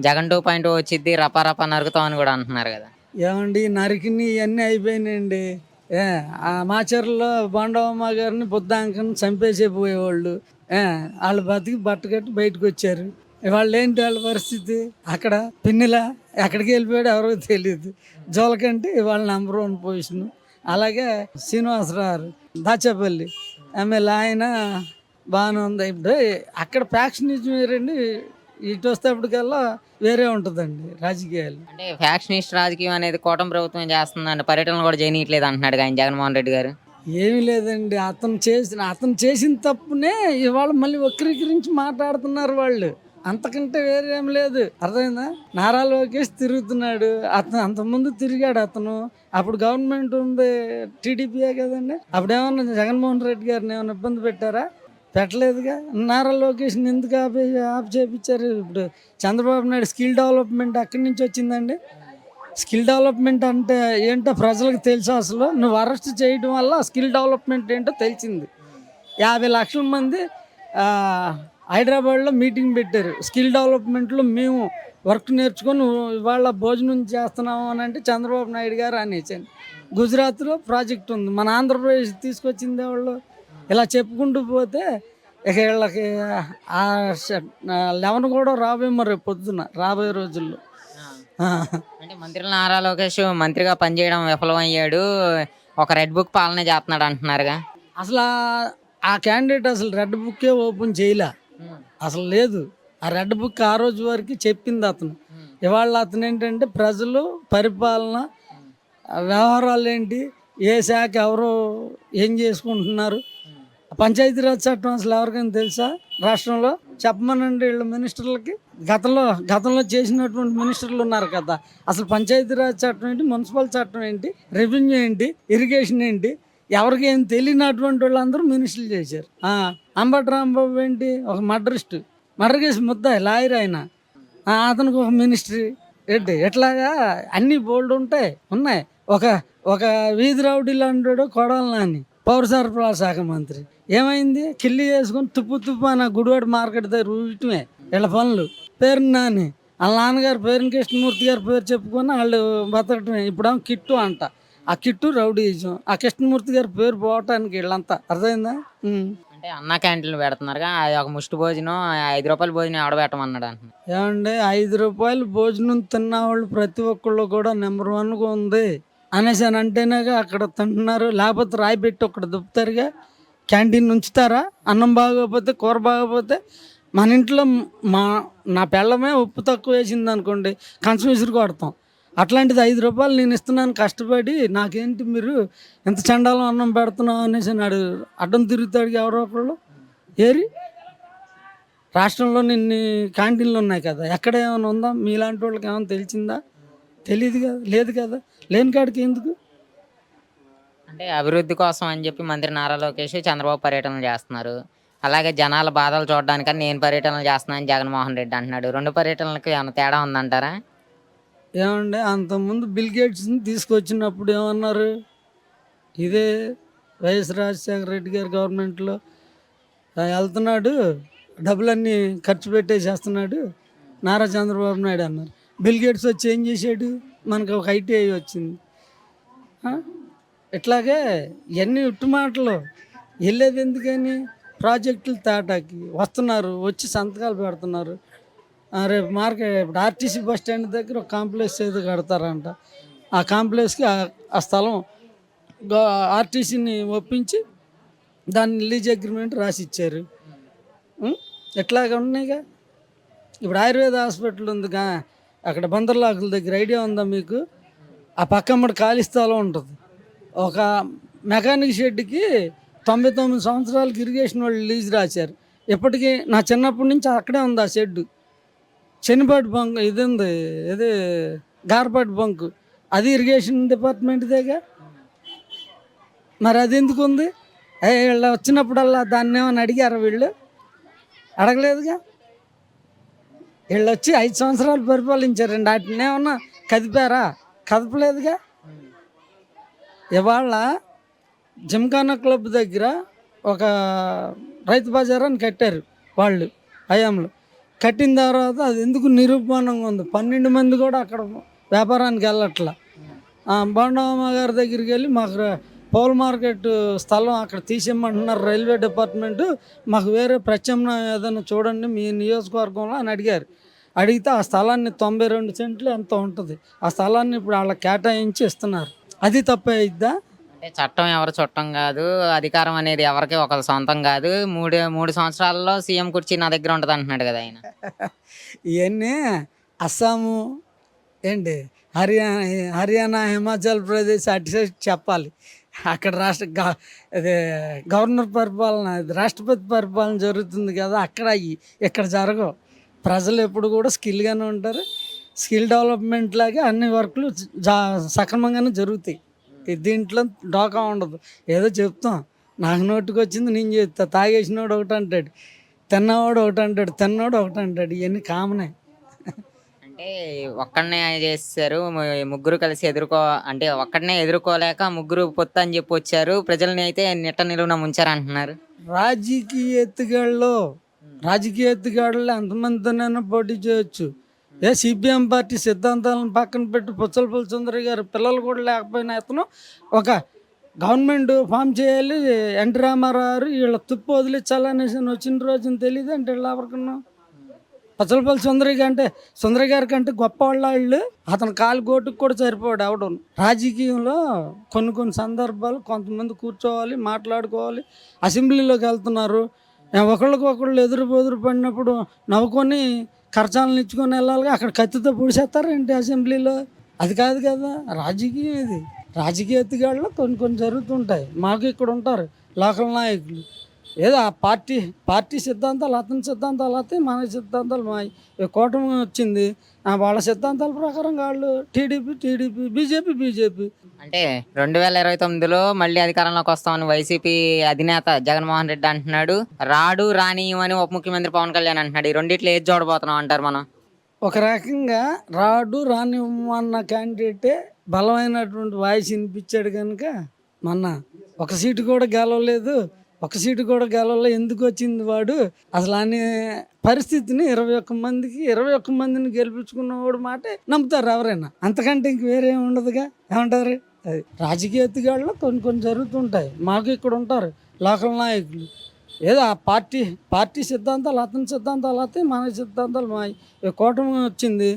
Jagan two point వచ్చిద్ది రపా రపా నరుకుతాం అని కూడా అంటున్నారు కదా. ఏమండి నరికిని ఇవన్నీ అయిపోయినాయండి. ఏ ఆ మాచర్లో బాండవమ్మ గారిని బుద్ధాంకని చంపేసేపోయేవాళ్ళు వాళ్ళు బతికి బట్టకట్టి బయటకు వచ్చారు. వాళ్ళు ఏంటి వాళ్ళ పరిస్థితి? అక్కడ పిన్నిలా ఎక్కడికి వెళ్ళిపోయాడు ఎవరో తెలియదు. జోలకంటే వాళ్ళ నెంబర్ వన్ పొజిషన్ అలాగే శ్రీనివాసరావు దాచేపల్లి ఎమ్మెల్యే ఆయన బాగానే ఉంది. ఇప్పుడు అక్కడ ఫ్యాక్షనిజం వేరండి. ఇటు వస్తేప్పటికల్లా వేరే ఉంటుందండి రాజకీయాలు. అంటే ఫ్యాక్షనిస్ట్ రాజకీయం అనేది కూటమి ప్రభుత్వం చేస్తుందండి? పర్యటనలు కూడా చేయనీయట్లేదు అంటున్నాడు ఆయన జగన్మోహన్ రెడ్డి గారు. ఏమీ లేదండి అతను చేసిన అతను చేసిన తప్పునే ఇవాళ మళ్ళీ వక్రీకరించి మాట్లాడుతున్నారు వాళ్ళు. అంతకంటే వేరే లేదు. అర్థమైందా? నారా లోకేష్ తిరుగుతున్నాడు అతను అంతకుముందు తిరిగాడు అతను. అప్పుడు గవర్నమెంట్ ఉంది టీడీపీయే కదండి. అప్పుడు ఏమన్నా జగన్మోహన్ రెడ్డి గారిని ఏమైనా ఇబ్బంది పెట్టారా? పెట్టలేదుగా. నారా లోకేష్ని ఎందుకు ఆపే ఆప్ చేయించారు ఇప్పుడు చంద్రబాబు నాయుడు స్కిల్ డెవలప్మెంట్ అక్కడి నుంచి వచ్చిందండి? స్కిల్ డెవలప్మెంట్ అంటే ఏంటో ప్రజలకు తెలుసు అసలు. నువ్వు అరెస్ట్ చేయడం వల్ల స్కిల్ డెవలప్మెంట్ ఏంటో తెలిసింది. యాభై లక్షల మంది హైదరాబాద్లో మీటింగ్ పెట్టారు. స్కిల్ డెవలప్మెంట్లో మేము వర్క్ నేర్చుకొని ఇవాళ భోజనం చేస్తున్నాము అని అంటే చంద్రబాబు నాయుడు గారు అనేసాను గుజరాత్లో ప్రాజెక్ట్ ఉంది. మన ఆంధ్రప్రదేశ్ తీసుకొచ్చింది వాళ్ళు ఇలా చెప్పుకుంటూ పోతే ఇక వీళ్ళకి ఆ లెవెన్ కూడా రాబోయేమో రేపు పొద్దున రాబోయే రోజుల్లో. అంటే మంత్రులు నారా లోకేష్ మంత్రిగా పనిచేయడం విఫలమయ్యాడు. ఒక రెడ్ బుక్ పాలన చేస్తున్నాడు అంటున్నారుగా. అసలు ఆ- క్యాండిడేట్ అసలు రెడ్ బుక్కే ఓపెన్ చేయలే. అసలు లేదు. ఆ రెడ్ బుక్ ఆ రోజు వరకు చెప్పింది అతను. ఇవాళ అతను ఏంటంటే ప్రజలు పరిపాలన వ్యవహారాలు ఏంటి ఏ శాఖ ఎవరు ఏం చేసుకుంటున్నారు పంచాయతీరాజ్ చట్టం అసలు ఎవరికైనా తెలుసా? రాష్ట్రంలో చెప్పమనండి వీళ్ళ మినిస్టర్లకి. గతంలో గతంలో చేసినటువంటి మినిస్టర్లు ఉన్నారు కదా. అసలు పంచాయతీరాజ్ చట్టం ఏంటి? మున్సిపల్ చట్టం ఏంటి? రెవెన్యూ ఏంటి? ఇరిగేషన్ ఏంటి? ఎవరికి ఏం తెలియనటువంటి వాళ్ళందరూ మినిస్టర్లు చేశారు. అంబటి రాంబాబు ఏంటి? ఒక మర్డరిస్ట్. మర్డర్ కేసు ముద్ద లాయర్ ఆయన. అతనికి ఒక మినిస్ట్రీ. ఏంటి? ఎట్లాగా? అన్ని బోల్డ్ ఉంటాయి ఉన్నాయి. ఒక ఒక వీధి రౌడీ లాంటి కొడాలని నాని. పౌర సరఫరాల శాఖ మంత్రి. ఏమైంది? కిల్లి చేసుకొని తుప్పు తుప్పు అని ఆ గుడివాడ మార్కెట్ దగ్గర ఊయటమే వీళ్ళ పనులు. పేరు నాని. వాళ్ళ నాన్నగారు పేరుని కృష్ణమూర్తి గారి పేరు చెప్పుకొని వాళ్ళు బతకటమే. ఇప్పుడు కిట్టు అంట. ఆ కిట్టు రౌడీజం. ఆ కృష్ణమూర్తి గారి పేరు పోవటానికి వీళ్ళంతా. అర్థమైందా. అంటే అన్న క్యాంటీన్లు పెడుతున్నారుగా అది ఒక ముష్టి భోజనం ఐదు రూపాయల భోజనం ఆడబెట్టమన్నాడు అంటున్నారు ఏమండి? ఐదు రూపాయలు భోజనం తిన్న వాళ్ళు ప్రతి ఒక్కళ్ళు కూడా నెంబర్ వన్గా ఉంది. అనేసి అని అంటేనేగా అక్కడ తింటున్నారు. లేకపోతే రాయి పెట్టి ఒకటి దుప్పుతారుగా క్యాంటీన్ ఉంచుతారా అన్నం బాగోకపోతే కూర బాగోకపోతే మన ఇంట్లో మా నా పెళ్ళమే ఉప్పు తక్కువ వేసింది అనుకోండి కంచం కొడతాం. అట్లాంటిది ఐదు రూపాయలు నేను ఇస్తున్నాను కష్టపడి నాకేంటి మీరు ఎంత చండాలం అన్నం పెడుతున్నావు అనేసి నాడు అడ్డం తిరుగుతాడు ఎవరో ఒకళ్ళు. ఏరి? రాష్ట్రంలో నిన్ని క్యాంటీన్లు ఉన్నాయి కదా ఎక్కడ ఏమైనా ఉందా? మీలాంటి వాళ్ళకి ఏమైనా తెలిసిందా? తెలియదు కదా లేదు కదా? లేని కాడికి ఎందుకు? అంటే అభివృద్ధి కోసం అని చెప్పి మంత్రి నారా లోకేష్ చంద్రబాబు పర్యటనలు చేస్తున్నారు. అలాగే జనాల బాధలు చూడడానికని నేను పర్యటనలు చేస్తున్నానని జగన్మోహన్ రెడ్డి అంటున్నాడు. రెండు పర్యటనలకు ఏమైనా తేడా ఉందంటారా? ఏమండి అంతకుముందు బిల్ గేట్స్ని తీసుకొచ్చినప్పుడు ఏమన్నారు? ఇదే వైఎస్ రాజశేఖర రెడ్డి గారి గవర్నమెంట్లో వెళ్తున్నాడు డబ్బులన్నీ ఖర్చు పెట్టేసేస్తున్నాడు నారా చంద్రబాబు నాయుడు అన్నారు. బిల్ గేట్స్ వచ్చి ఏం చేసాడు మనకు ఒక ఐటీఐ వచ్చింది. ఇట్లాగే ఇవన్నీ ఉట్టు మాటలు. వెళ్ళేది ఎందుకని? ప్రాజెక్టులు తేటాకి. వస్తున్నారు వచ్చి సంతకాలు పెడుతున్నారు. రేపు మార్కెట్ ఇప్పుడు ఆర్టీసీ బస్ స్టాండ్ దగ్గర ఒక కాంప్లెక్స్ ఏదో కడతారంట. ఆ కాంప్లెక్స్కి ఆ- స్థలం ఆర్టీసీని ఒప్పించి దాన్ని రిలీజ్ అగ్రిమెంట్ రాసి ఇచ్చారు ఎట్లాగ ఇట్లాగా ఉన్నాయిగా? ఇప్పుడు ఆయుర్వేద హాస్పిటల్ ఉందిగా. అక్కడ బందర్లాకుల దగ్గర ఐడియా ఉందా మీకు? ఆ పక్కమ్మడి ఖాళీ స్థలం ఉంటుంది. ఒక మెకానిక్ షెడ్కి తొంభై తొమ్మిది సంవత్సరాలకి ఇరిగేషన్ వాళ్ళు లీజ్ రాశారు. ఇప్పటికీ నా చిన్నప్పటి నుంచి అక్కడే ఉంది ఆ షెడ్ చెనిపాటి బంక్ ఇది ఉంది ఇది గార్పాటి బంక్. అది ఇరిగేషన్ డిపార్ట్మెంట్దేగా మరి అది ఎందుకు ఉంది? వీళ్ళ వీళ్ళు వచ్చినప్పుడల్లా దాన్ని ఏమైనా అడిగారు వీళ్ళు? అడగలేదుగా? వీళ్ళు వచ్చి ఐదు సంవత్సరాలు పరిపాలించారండి. వాటిని ఏమన్నా కదిపారా? కదపలేదుగా? ఇవాళ జిమ్ఖానా క్లబ్ దగ్గర ఒక రైతు బజార్ అని కట్టారు వాళ్ళు హయాంలో కట్టిన తర్వాత అది ఎందుకు నిరూపణంగా ఉంది? పన్నెండు మంది కూడా అక్కడ వ్యాపారానికి వెళ్ళట్లా. ఆ, గారి దగ్గరికి వెళ్ళి మాకు పౌల్ మార్కెట్ స్థలం అక్కడ తీసేయమంటున్నారు రైల్వే డిపార్ట్మెంట్. మాకు వేరే ప్రత్యామ్నాయం ఏదైనా చూడండి మీ నియోజకవర్గంలో అని అడిగారు. అడిగితే ఆ స్థలాన్ని తొంభై రెండు సెంట్లు ఎంత ఉంటుంది. ఆ స్థలాన్ని ఇప్పుడు వాళ్ళకి కేటాయించి ఇస్తున్నారు. అది తప్పే అయిద్దా? అంటే చట్టం ఎవరు చుట్టం కాదు అధికారం అనేది ఎవరికి ఒకరి సొంతం కాదు. మూడు మూడు సంవత్సరాల్లో సీఎం కుర్చీ నా దగ్గర ఉంటుంది అంటున్నాడు కదా ఆయన. ఇవన్నీ అస్సాము ఏంటి హర్యానా హర్యానా హిమాచల్ ప్రదేశ్ అటు చెప్పాలి. అక్కడ రాష్ట్ర అదే గవర్నర్ పరిపాలన రాష్ట్రపతి పరిపాలన జరుగుతుంది కదా అక్కడ ఇక్కడ జరగవు. ప్రజలు ఎప్పుడు కూడా స్కిల్గానే ఉంటారు. స్కిల్ డెవలప్మెంట్ లాగా అన్ని వర్క్లు జా సక్రమంగానే జరుగుతాయి. దీంట్లో డోకా ఉండదు. ఏదో చెప్తాం. నాకు నోటికి వచ్చింది నేను చెప్తా. తాగేసినోడు ఒకటి అంటాడు తిన్నవాడు ఒకటి అంటాడు తిన్నవాడు ఒకటి అంటాడు ఇవన్నీ కామనే. అంటే ఒక్కడనే చేశారు ముగ్గురు కలిసి ఎదుర్కో అంటే ఒక్కడనే ఎదుర్కోలేక ముగ్గురు పొత్తు అని చెప్పి వచ్చారు. ప్రజల్ని అయితే నిట్ట నిలువున ముంచారు అంటున్నారు రాజకీయ ఎత్తుగాళ్ళు రాజకీయ ఎత్తుగాళ్ళు ఎంతమందితోనైనా పోటీ చేయొచ్చు. ఏ సిపిఎం పార్టీ సిద్ధాంతాలను పక్కన పెట్టి పుచ్చల సుందరి గారు పిల్లలు కూడా లేకపోయినా అతను ఒక గవర్నమెంట్ ఫామ్ చేయాలి. ఎన్టీ రామారావు వీళ్ళ తుప్పు వదిలించాలనేసి వచ్చిన రోజున తెలియదు అంటే వీళ్ళు ఎవరికన్నా? పచ్చలపల్లి సుందరి కంటే సుందరి గారి కంటే గొప్ప వాళ్ళు అతని కాలు గోటుకు కూడా సరిపోడు అవడం రాజకీయంలో కొన్ని కొన్ని సందర్భాలు కొంతమంది కూర్చోవాలి మాట్లాడుకోవాలి అసెంబ్లీలోకి వెళ్తున్నారు. ఏ ఒకళ్ళకి ఒకళ్ళు ఎదురు బెదురు పడినప్పుడు నవ్వుకొని ఖర్చాలను ఇచ్చుకొని వెళ్ళాలి అక్కడ కత్తితో పొడిచేస్తారేంటి అసెంబ్లీలో? అది కాదు కదా రాజకీయం ఇది. రాజకీయ ఎత్తుగాళ్ళు కొన్ని కొన్ని జరుగుతుంటాయి. మాకు ఇక్కడ ఉంటారు లోకల్ నాయకులు. ఏదో ఆ పార్టీ పార్టీ సిద్ధాంతాలు అతని సిద్ధాంతాలు అయితే మన సిద్ధాంతాలు మా కూటమి వచ్చింది. వాళ్ళ సిద్ధాంతాల ప్రకారం వాళ్ళు టీడీపీ టీడీపీ బీజేపీ బీజేపీ. అంటే రెండు వేల ఇరవై తొమ్మిదిలో మళ్ళీ అధికారంలోకి వస్తామని వైసీపీ అధినేత జగన్మోహన్ రెడ్డి అంటున్నాడు. రాడు రానియమని ఉప ముఖ్యమంత్రి పవన్ కళ్యాణ్ అంటున్నాడు. ఈ రెండిట్లో ఏది చూడబోతున్నాం అంటారు మనం? ఒక రకంగా రాడు రానివ్వమన్న క్యాండిడేటే బలమైనటువంటి వాయిస్ వినిపించాడు కనుక మొన్న ఒక సీటు కూడా గెలవలేదు. ఒక సీటు కూడా గెలవలేదు ఎందుకు వచ్చింది వాడు? అసలు అనే పరిస్థితిని ఇరవై ఒక్క మందికి ఇరవై ఒక్క మందిని గెలిపించుకున్నవాడు మాట నమ్ముతారు ఎవరైనా. అంతకంటే ఇంక వేరే ఉండదుగా? ఏమంటారు? అది రాజకీయ ఎత్తుగాళ్ళలో కొన్ని కొన్ని జరుగుతుంటాయి. మాకు ఇక్కడ ఉంటారు లోకల్ నాయకులు. ఏదో ఆ పార్టీ పార్టీ సిద్ధాంతాలు అతని సిద్ధాంతాలు అయితే మన సిద్ధాంతాలు మా కూటమి వచ్చింది.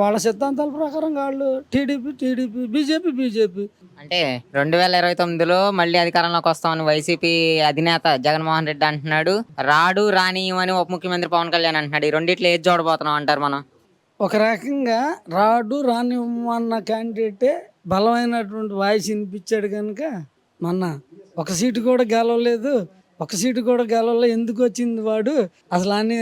వాళ్ళ సిద్ధాంతాల ప్రకారం వాళ్ళు టీడీపీ టీడీపీ బీజేపీ బీజేపీ. అంటే రెండు వేల ఇరవై తొమ్మిదిలో మళ్ళీ అధికారంలోకి వస్తామని వైసీపీ అధినేత జగన్మోహన్ రెడ్డి అంటున్నాడు. రాడు రానియమని ఉప ముఖ్యమంత్రి పవన్ కళ్యాణ్ అంటున్నాడు. ఈ రెండిట్లో ఏది చూడబోతున్నాం అంటారు మనం? ఒక రకంగా రాడు రానివ్వమన్న క్యాండిడేటే బలమైనటువంటి వాయిస్ వినిపించాడు కనుక మొన్న ఒక సీటు కూడా గెలవలేదు. ఒక సీటు కూడా గెలవల. ఎందుకు వచ్చింది వాడు? అసలు అనే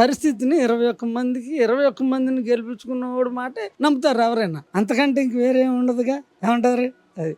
పరిస్థితిని ఇరవై ఒక్క మందికి ఇరవై ఒక్క మందిని గెలిపించుకున్నవాడు మాట నమ్ముతారు ఎవరైనా. అంతకంటే ఇంక వేరే ఉండదుగా? ఏమంటారు?